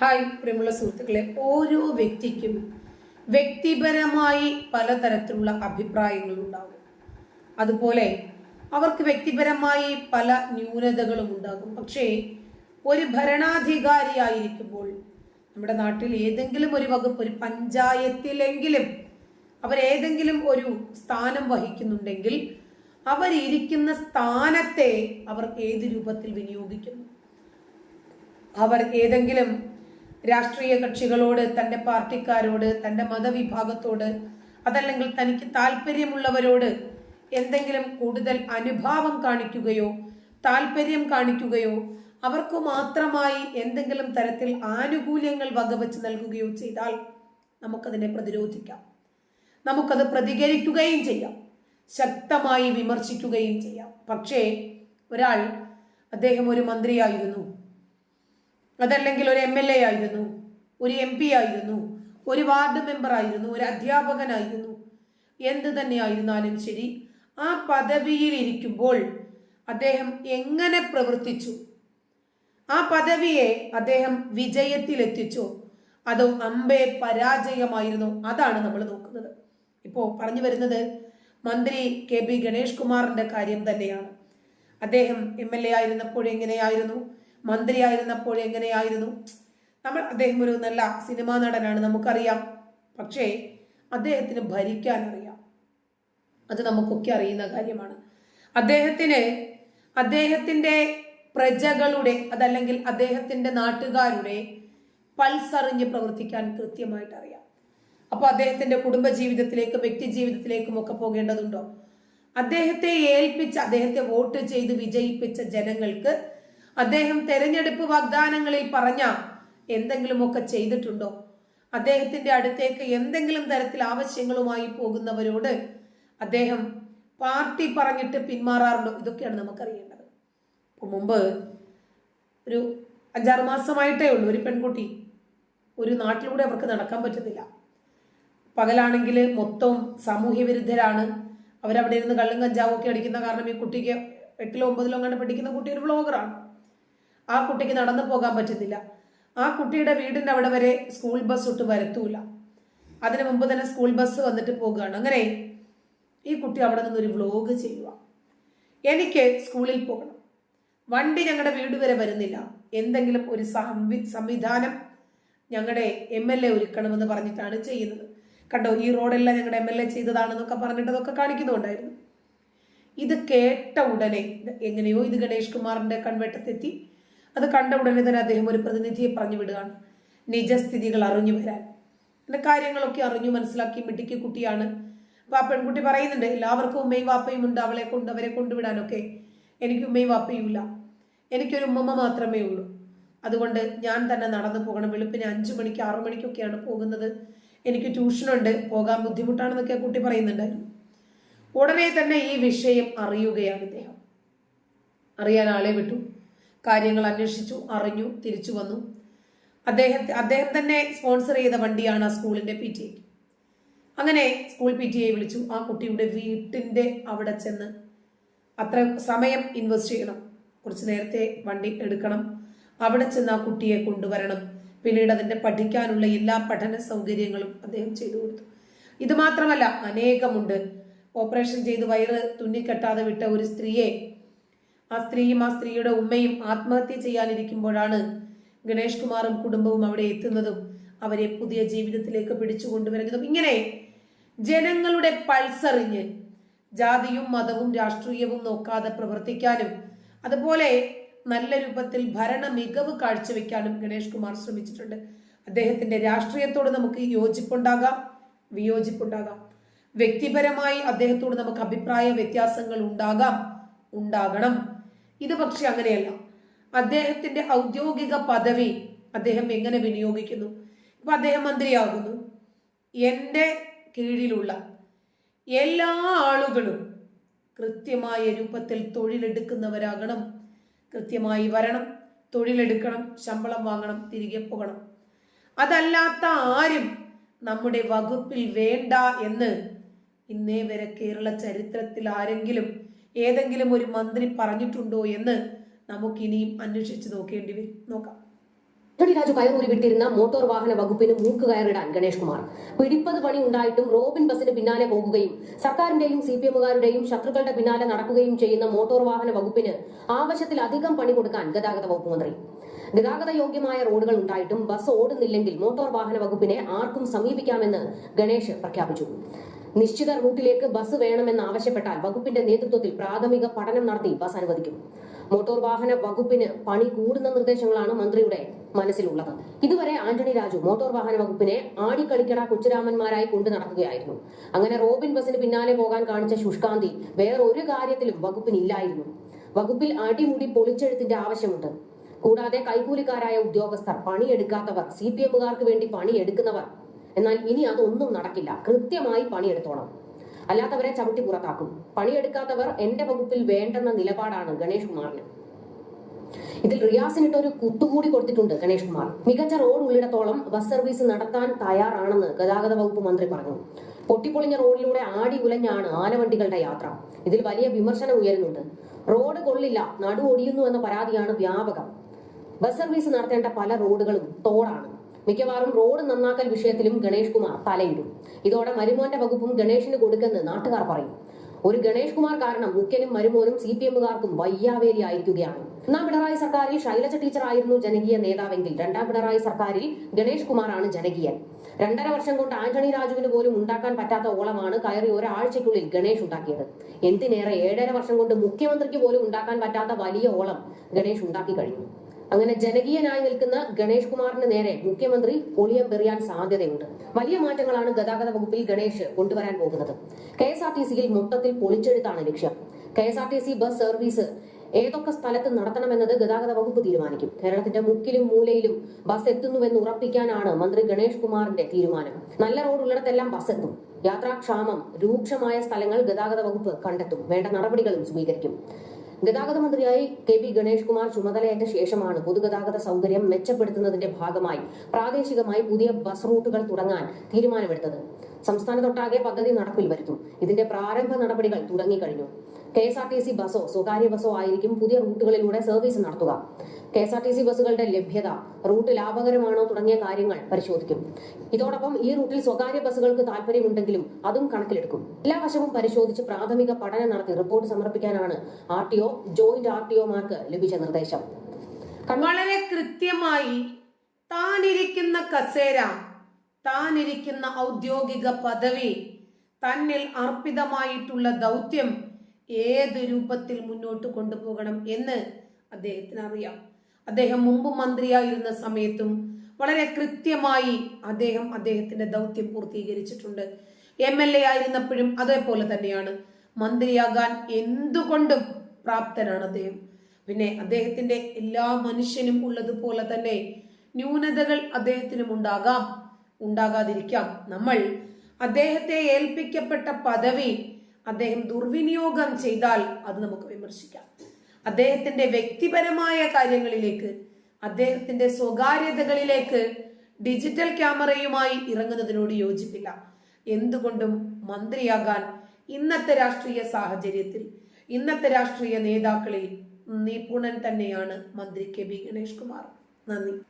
Hi പ്രിയമുള്ള സുഹൃത്തുക്കളെ. ഓരോ വ്യക്തിക്കും വ്യക്തിപരമായി പലതരത്തിലുള്ള അഭിപ്രായങ്ങൾ ഉണ്ടാകും അതുപോലെ അവർക്ക് വ്യക്തിപരമായി പല ന്യൂനതകളും ഉണ്ടാകും. പക്ഷേ ഒരു ഭരണാധികാരിയായിരിക്കുമ്പോൾ നമ്മുടെ നാട്ടിൽ ഏതെങ്കിലും ഒരു വകുപ്പ് ഒരു പഞ്ചായത്തിലെങ്കിലും അവരേതെങ്കിലും ഒരു സ്ഥാനം വഹിക്കുന്നുണ്ടെങ്കിൽ അവരിരിക്കുന്ന സ്ഥാനത്തെ അവർ ഏത് രൂപത്തിൽ വിനിയോഗിക്കുന്നു? അവർ ഏതെങ്കിലും രാഷ്ട്രീയ കക്ഷികളോട് തന്റെ പാർട്ടിക്കാരോട് തന്റെ മതവിഭാഗത്തോട് അതല്ലെങ്കിൽ തനിക്ക് താല്പര്യമുള്ളവരോട് എന്തെങ്കിലും കൂടുതൽ അനുഭാവം കാണിക്കുകയോ താല്പര്യം കാണിക്കുകയോ അവർക്ക് മാത്രമായി എന്തെങ്കിലും തരത്തിൽ ആനുകൂല്യങ്ങൾ വകവെച്ച് നൽകുകയോ ചെയ്താൽ നമുക്കതിനെ പ്രതിരോധിക്കാം. നമുക്കത് പ്രതികരിക്കുകയും ചെയ്യാം. ശക്തമായി വിമർശിക്കുകയും ചെയ്യാം. പക്ഷേ ഒരാൾ അദ്ദേഹം ഒരു മന്ത്രിയായിരുന്നു. അതല്ലെങ്കിൽ ഒരു എം എൽ എ ആയിരുന്നു ഒരു എം പി ആയിരുന്നു ഒരു വാർഡ് മെമ്പർ ആയിരുന്നു ഒരു അധ്യാപകനായിരുന്നു. എന്ത് തന്നെയായിരുന്നാലും ശരി ആ പദവിയിൽ ഇരിക്കുമ്പോൾ അദ്ദേഹം എങ്ങനെ പ്രവർത്തിച്ചു? ആ പദവിയെ അദ്ദേഹം വിജയത്തിലെത്തിച്ചോ? അതോ അമ്പേ പരാജയമായിരുന്നു? അതാണ് നമ്മൾ നോക്കുന്നത്. ഇപ്പോൾ പറഞ്ഞു വരുന്നത് മന്ത്രി കെ ബി ഗണേഷ് കുമാറിന്റെ കാര്യം തന്നെയാണ്. അദ്ദേഹം എം എൽ എ ആയിരുന്നപ്പോൾ എങ്ങനെയായിരുന്നു? മന്ത്രിയായിരുന്നപ്പോൾ എങ്ങനെയായിരുന്നു? നമ്മൾ അദ്ദേഹം ഒരു നല്ല സിനിമാ നടനാണ് നമുക്കറിയാം. പക്ഷേ അദ്ദേഹത്തിന് ഭരിക്കാൻ അറിയാം. അത് നമുക്കൊക്കെ അറിയുന്ന കാര്യമാണ്. അദ്ദേഹത്തിന് അദ്ദേഹത്തിന്റെ പ്രജകളുടെ അതല്ലെങ്കിൽ അദ്ദേഹത്തിന്റെ നാട്ടുകാരുടെ പൾസറിഞ്ഞ് പ്രവർത്തിക്കാൻ കൃത്യമായിട്ട് അറിയാം അപ്പൊ അദ്ദേഹത്തിന്റെ കുടുംബ ജീവിതത്തിലേക്കും വ്യക്തി ജീവിതത്തിലേക്കും ഒക്കെ പോകേണ്ടതുണ്ടോ? അദ്ദേഹത്തെ ഏൽപ്പിച്ച് അദ്ദേഹത്തെ വോട്ട് ചെയ്ത് വിജയിപ്പിച്ച ജനങ്ങൾക്ക് അദ്ദേഹം തെരഞ്ഞെടുപ്പ് വാഗ്ദാനങ്ങളിൽ പറഞ്ഞ എന്തെങ്കിലുമൊക്കെ ചെയ്തിട്ടുണ്ടോ? അദ്ദേഹത്തിന്റെ അടുത്തേക്ക് എന്തെങ്കിലും തരത്തിൽ ആവശ്യങ്ങളുമായി പോകുന്നവരോട് അദ്ദേഹം പാർട്ടി പറഞ്ഞിട്ട് പിന്മാറാറുണ്ടോ? ഇതൊക്കെയാണ് നമുക്കറിയേണ്ടത്. ഇപ്പൊ മുമ്പ് ഒരു അഞ്ചാറ് മാസമായിട്ടേ ഉള്ളൂ ഒരു പെൺകുട്ടി ഒരു നാട്ടിലൂടെ അവർക്ക് നടക്കാൻ പറ്റുന്നില്ല. പകലാണെങ്കിൽ മൊത്തം സാമൂഹ്യ വിരുദ്ധരാണ്. അവരവിടെ ഇരുന്ന് കള്ളും കഞ്ചാവും ഒക്കെ അടിക്കുന്ന കാരണം ഈ കുട്ടിക്ക് എട്ടിലോ ഒമ്പതിലോ കണ്ട് പഠിക്കുന്ന കുട്ടി ഒരു വ്ളോഗറാണ്. ആ കുട്ടിക്ക് നടന്നു പോകാൻ പറ്റുന്നില്ല. ആ കുട്ടിയുടെ വീടിന്റെ അവിടെ വരെ സ്കൂൾ ബസ് ഒട്ട് വരത്തൂല. അതിനു മുമ്പ് തന്നെ സ്കൂൾ ബസ് വന്നിട്ട് പോകുകയാണ്. അങ്ങനെ ഈ കുട്ടി അവിടെ നിന്ന് ഒരു വ്ലോഗ് ചെയ്യുക. എനിക്ക് സ്കൂളിൽ പോകണം. വണ്ടി ഞങ്ങളുടെ വീട് വരെ വരുന്നില്ല. എന്തെങ്കിലും ഒരു സംവി സംവിധാനം ഞങ്ങളുടെ എം എൽ എ ഒരുക്കണമെന്ന് പറഞ്ഞിട്ടാണ് ചെയ്യുന്നത്. കണ്ടോ ഈ റോഡെല്ലാം ഞങ്ങളുടെ എം എൽ എ ചെയ്തതാണെന്നൊക്കെ പറഞ്ഞിട്ട് അതൊക്കെ കാണിക്കുന്നുണ്ടായിരുന്നു. ഇത് കേട്ട ഉടനെ എങ്ങനെയോ ഇത് ഗണേഷ് കുമാറിന്റെ കൺവെട്ടത്തെത്തി അത് കണ്ട ഉടനെ തന്നെ അദ്ദേഹം ഒരു പ്രതിനിധിയെ പറഞ്ഞു വിടുകയാണ്. നിജസ്ഥിതികൾ അറിഞ്ഞു വരാൻ. പിന്നെ കാര്യങ്ങളൊക്കെ അറിഞ്ഞു മനസ്സിലാക്കി മിടുക്കി കുട്ടിയാണ്. അപ്പൊ ആ പെൺകുട്ടി പറയുന്നുണ്ട് എല്ലാവർക്കും ഉമ്മയും വാപ്പയും ഉണ്ട് അവളെ കൊണ്ട് അവരെ കൊണ്ടുവിടാനൊക്കെ എനിക്ക് ഉമ്മയും വാപ്പയും ഇല്ല. എനിക്കൊരു ഉമ്മമ്മ മാത്രമേ ഉള്ളൂ. അതുകൊണ്ട് ഞാൻ തന്നെ നടന്നു പോകണം. വെളുപ്പിന് അഞ്ചു മണിക്ക് ആറു മണിക്കൊക്കെയാണ് പോകുന്നത്. എനിക്ക് ട്യൂഷനുണ്ട്. പോകാൻ ബുദ്ധിമുട്ടാണെന്നൊക്കെ കുട്ടി പറയുന്നുണ്ടായിരുന്നു. ഉടനെ തന്നെ ഈ വിഷയം അറിയുകയാണ് ഇദ്ദേഹം. അറിയാൻ ആളെ വിട്ടു. കാര്യങ്ങൾ അന്വേഷിച്ചു അറിഞ്ഞു തിരിച്ചു വന്നു. അദ്ദേഹത്തെ അദ്ദേഹം തന്നെ സ്പോൺസർ ചെയ്ത വണ്ടിയാണ് ആ സ്കൂളിന്റെ പി ടി എക്ക് അങ്ങനെ സ്കൂൾ പി ടി എ വിളിച്ചു. ആ കുട്ടിയുടെ വീട്ടിന്റെ അവിടെ ചെന്ന് അത്ര സമയം ഇൻവെസ്റ്റ് ചെയ്യണം. കുറച്ച് നേരത്തെ വണ്ടി എടുക്കണം. അവിടെ ചെന്ന് ആ കുട്ടിയെ കൊണ്ടുവരണം. പിന്നീട് അതിന്റെ പഠിക്കാനുള്ള എല്ലാ പഠന സൗകര്യങ്ങളും അദ്ദേഹം ചെയ്തു കൊടുത്തു. ഇതുമാത്രമല്ല അനേകമുണ്ട്. ഓപ്പറേഷൻ ചെയ്ത് വയറ് തുന്നിക്കെട്ടാതെ വിട്ട ഒരു സ്ത്രീയെ ആ സ്ത്രീയും ആ സ്ത്രീയുടെ ഉമ്മയും ആത്മഹത്യ ചെയ്യാനിരിക്കുമ്പോഴാണ് ഗണേഷ് കുമാറും കുടുംബവും അവിടെ എത്തുന്നതും അവരെ പുതിയ ജീവിതത്തിലേക്ക് പിടിച്ചു കൊണ്ടുവരുന്നതും. ഇങ്ങനെ ജനങ്ങളുടെ പൾസറിഞ്ഞ് ജാതിയും മതവും രാഷ്ട്രീയവും നോക്കാതെ പ്രവർത്തിക്കാനും അതുപോലെ നല്ല രൂപത്തിൽ ഭരണ മികവ് കാഴ്ചവെക്കാനും ഗണേഷ് കുമാർ ശ്രമിച്ചിട്ടുണ്ട്. അദ്ദേഹത്തിന്റെ രാഷ്ട്രീയത്തോട് നമുക്ക് യോജിപ്പുണ്ടാകാം വിയോജിപ്പുണ്ടാകാം. വ്യക്തിപരമായി അദ്ദേഹത്തോട് നമുക്ക് അഭിപ്രായ വ്യത്യാസങ്ങൾ ഉണ്ടാകാം ഉണ്ടാകണം. ഇത് പക്ഷെ അങ്ങനെയല്ല. അദ്ദേഹത്തിന്റെ ഔദ്യോഗിക പദവി അദ്ദേഹം എങ്ങനെ വിനിയോഗിക്കുന്നു? ഇപ്പൊ അദ്ദേഹം മന്ത്രിയാകുന്നു. എന്റെ കീഴിലുള്ള എല്ലാ ആളുകളും കൃത്യമായ രൂപത്തിൽ തൊഴിലെടുക്കുന്നവരാകണം. കൃത്യമായി വരണം തൊഴിലെടുക്കണം ശമ്പളം വാങ്ങണം തിരികെ പോകണം. അതല്ലാത്ത ആരും നമ്മുടെ വകുപ്പിൽ വേണ്ട എന്ന് ഇന്നേ വരെ കേരള ചരിത്രത്തിൽ ആരെങ്കിലും ഏതെങ്കിലും ഒരു മന്ത്രി പറഞ്ഞിട്ടുണ്ടോ എന്ന് നമുക്കിനിയും അന്വേഷിച്ച് നോക്കേണ്ടി വരും. നോക്കാം. ആന്റണി രാജു കയറൂരി വിട്ടിരുന്ന മോട്ടോർ വാഹന വകുപ്പിന് മൂക്ക് കയറിടാൻ ഗണേഷ് കുമാർ. പിടിപ്പത് പണി ഉണ്ടായിട്ടും റോബിൻ ബസിന് പിന്നാലെ പോകുകയും സർക്കാരിന്റെയും സി പി എമ്മുകാരുടെയും ശത്രുക്കളുടെ പിന്നാലെ നടക്കുകയും ചെയ്യുന്ന മോട്ടോർ വാഹന വകുപ്പിന് ആവശ്യത്തിലധികം പണി കൊടുക്കാൻ ഗതാഗത വകുപ്പ് മന്ത്രി. ഗതാഗത യോഗ്യമായ റോഡുകൾ ഉണ്ടായിട്ടും ബസ് ഓടുന്നില്ലെങ്കിൽ മോട്ടോർ വാഹന വകുപ്പിനെ ആർക്കും സമീപിക്കാമെന്ന് ഗണേഷ് പ്രഖ്യാപിച്ചു. നിശ്ചിത റൂട്ടിലേക്ക് ബസ് വേണമെന്ന് ആവശ്യപ്പെട്ടാൽ വകുപ്പിന്റെ നേതൃത്വത്തിൽ പ്രാഥമിക പഠനം നടത്തി ബസ് അനുവദിക്കും. മോട്ടോർ വാഹന വകുപ്പിന് പണി കൂടുന്ന നിർദ്ദേശങ്ങളാണ് മന്ത്രിയുടെ മനസ്സിലുള്ളത്. ഇതുവരെ ആന്റണി രാജു മോട്ടോർ വാഹന വകുപ്പിനെ ആടിക്കളിക്കട കൊച്ചുരാമന്മാരായി കൊണ്ടു നടക്കുകയായിരുന്നു. അങ്ങനെ റോബിൻ ബസിന് പിന്നാലെ പോകാൻ കാണിച്ച ശുഷ്കാന്തി വേറൊരു കാര്യത്തിലും വകുപ്പിനില്ലായിരുന്നു. വകുപ്പിൽ അടിമുടി പൊളിച്ചെഴുത്തിന്റെ ആവശ്യമുണ്ട്. കൂടാതെ കൈക്കൂലിക്കാരായ ഉദ്യോഗസ്ഥർ പണിയെടുക്കാത്തവർ സി പി എമ്മുകാർക്ക് വേണ്ടി പണിയെടുക്കുന്നവർ എന്നാൽ ഇനി അതൊന്നും നടക്കില്ല. കൃത്യമായി പണിയെടുത്തോണം. അല്ലാത്തവരെ ചവിട്ടി പുറത്താക്കും. പണിയെടുക്കാത്തവർ എന്റെ വകുപ്പിൽ വേണ്ടെന്ന നിലപാടാണ് ഗണേഷ് കുമാറിന് ഇതിൽ റിയാസിനിട്ട് ഒരു കുത്തുകൂടി കൊടുത്തിട്ടുണ്ട് ഗണേഷ് കുമാർ മികച്ച റോഡ് ഉള്ളിടത്തോളം ബസ് സർവീസ് നടത്താൻ തയ്യാറാണെന്ന് ഗതാഗത വകുപ്പ് മന്ത്രി പറഞ്ഞു. പൊട്ടിപ്പൊളിഞ്ഞ റോഡിലൂടെ ആടി ഉലഞ്ഞാണ് ആനവണ്ടികളുടെ യാത്ര. ഇതിൽ വലിയ വിമർശനം ഉയരുന്നുണ്ട്. റോഡ് കൊള്ളില്ല നടു ഒടിയുന്നു എന്ന പരാതിയാണ് വ്യാപകം. ബസ് സർവീസ് നടത്തേണ്ട പല റോഡുകളും തോടാണ്. മിക്കവാറും റോഡ് നന്നാക്കൽ വിഷയത്തിലും ഗണേഷ് കുമാർ തലയിടും. ഇതോടെ മരുമോന്റെ വകുപ്പും ഗണേഷിന് കൊടുക്കെന്ന് നാട്ടുകാർ പറയും. ഒരു ഗണേഷ് കുമാർ കാരണം മുഖ്യനും മരുമോനും സി പി എമ്മുകാർക്കും വയ്യാവേലി ആയിരിക്കുകയാണ് ഒന്നാം പിണറായി സർക്കാരിൽ ശൈലജ ടീച്ചർ ആയിരുന്നു ജനകീയ നേതാവെങ്കിൽ രണ്ടാം പിണറായി സർക്കാരിൽ ഗണേഷ് കുമാറാണ് ജനകീയൻ. രണ്ടര വർഷം കൊണ്ട് ആന്റണി രാജുവിന് പോലും ഉണ്ടാക്കാൻ പറ്റാത്ത ഓളമാണ് കയറി ഒരാഴ്ചയ്ക്കുള്ളിൽ ഗണേഷ് ഉണ്ടാക്കിയത്. എന്തിനേറെ ഏഴര വർഷം കൊണ്ട് മുഖ്യമന്ത്രിക്ക് പോലും ഉണ്ടാക്കാൻ പറ്റാത്ത വലിയ ഓളം ഗണേഷ് ഉണ്ടാക്കി കഴിഞ്ഞു. അങ്ങനെ ജനകീയനായി നിൽക്കുന്ന ഗണേഷ് കുമാറിന് നേരെ മുഖ്യമന്ത്രി ഒളിയം പെറിയാൻ സാധ്യതയുണ്ട്. വലിയ മാറ്റങ്ങളാണ് ഗതാഗത വകുപ്പിൽ ഗണേഷ് കൊണ്ടുവരാൻ പോകുന്നത്. കെ എസ് ആർ ടി സിയിൽ മൊത്തത്തിൽ പൊളിച്ചെടുത്താണ് ലക്ഷ്യം. K S R T C bus service ഏതൊക്കെ സ്ഥലത്ത് നടത്തണമെന്നത് ഗതാഗത വകുപ്പ് തീരുമാനിക്കും. കേരളത്തിന്റെ മുക്കിലും മൂലയിലും ബസ് എത്തുന്നുവെന്ന് ഉറപ്പിക്കാനാണ് മന്ത്രി ഗണേഷ് കുമാറിന്റെ തീരുമാനം. നല്ല റോഡ് ഉള്ളിടത്തെല്ലാം ബസ് എത്തും. യാത്രാക്ഷാമം രൂക്ഷമായ സ്ഥലങ്ങൾ ഗതാഗത വകുപ്പ് കണ്ടെത്തും. വേണ്ട നടപടികളും സ്വീകരിക്കും. ഗതാഗത മന്ത്രിയായി കെ വി ഗണേഷ് കുമാർ ചുമതലയേറ്റ ശേഷമാണ് പൊതുഗതാഗത സൗകര്യം മെച്ചപ്പെടുത്തുന്നതിന്റെ ഭാഗമായി പ്രാദേശികമായി പുതിയ ബസ് റൂട്ടുകൾ തുടങ്ങാൻ തീരുമാനമെടുത്തത്. സംസ്ഥാനത്തൊട്ടാകെ പദ്ധതി നടപ്പിൽ വരുത്തും ഇതിന്റെ പ്രാരംഭ നടപടികൾ തുടങ്ങിക്കഴിഞ്ഞു. K S R T C ബസ്സോ സ്വകാര്യ ബസ്സോ ആയിരിക്കും പുതിയ റൂട്ടുകളിലൂടെ സർവീസ് നടത്തുക. K S R T C ബസ്സുകളുടെ ലഭ്യത റൂട്ട് ലാഭകരമാണോ തുടങ്ങിയ കാര്യങ്ങൾ പരിശോധിക്കും. ഇതോടൊപ്പം ഈ റൂട്ടിൽ സ്വകാര്യ ബസ്സുകൾക്ക് താല്പര്യമുണ്ടെങ്കിലും അതും കണക്കിലെടുക്കും. എല്ലാ വശവും പരിശോധിച്ച് പ്രാഥമിക പഠനം നടത്തി report സമർപ്പിക്കാനാണ് R T O joint R T ഒമാർക്ക് ലഭിച്ച നിർദ്ദേശം. വളരെ കൃത്യമായി താനിരിക്കുന്ന കസേര താനിരിക്കുന്ന ഔദ്യോഗിക പദവി തന്നിൽ അർപ്പിതമായിട്ടുള്ള ദൗത്യം ഏത് രൂപത്തിൽ മുന്നോട്ട് കൊണ്ടുപോകണം എന്ന് അദ്ദേഹത്തിന് അറിയാം അദ്ദേഹം മുമ്പ് മന്ത്രിയായിരുന്ന സമയത്തും വളരെ കൃത്യമായി അദ്ദേഹം അദ്ദേഹത്തിന്റെ ദൗത്യം പൂർത്തീകരിച്ചിട്ടുണ്ട്. എം എൽ എ ആയിരുന്നപ്പോഴും അതേപോലെ തന്നെയാണ്. മന്ത്രിയാകാൻ എന്തുകൊണ്ടും പ്രാപ്തനാണ് അദ്ദേഹം. പിന്നെ അദ്ദേഹത്തിന്റെ എല്ലാ മനുഷ്യനും ഉള്ളതുപോലെ തന്നെ ന്യൂനതകൾ അദ്ദേഹത്തിനും ഉണ്ടാകാം ഉണ്ടാകാതിരിക്കാം. നമ്മൾ അദ്ദേഹത്തെ ഏൽപ്പിക്കപ്പെട്ട പദവി അദ്ദേഹം ദുർവിനിയോഗം ചെയ്താൽ അത് നമുക്ക് വിമർശിക്കാം. അദ്ദേഹത്തിന്റെ വ്യക്തിപരമായ കാര്യങ്ങളിലേക്ക് അദ്ദേഹത്തിന്റെ സ്വകാര്യതകളിലേക്ക് ഡിജിറ്റൽ ക്യാമറയുമായി ഇറങ്ങുന്നതിനോട് യോജിപ്പില്ല. എന്തുകൊണ്ടും മന്ത്രിയാകാൻ ഇന്നത്തെ രാഷ്ട്രീയ സാഹചര്യത്തിൽ ഇന്നത്തെ രാഷ്ട്രീയ നേതാക്കളിൽ നിപുണൻ തന്നെയാണ് മന്ത്രി കെ ബി ഗണേഷ് കുമാർ നന്ദി.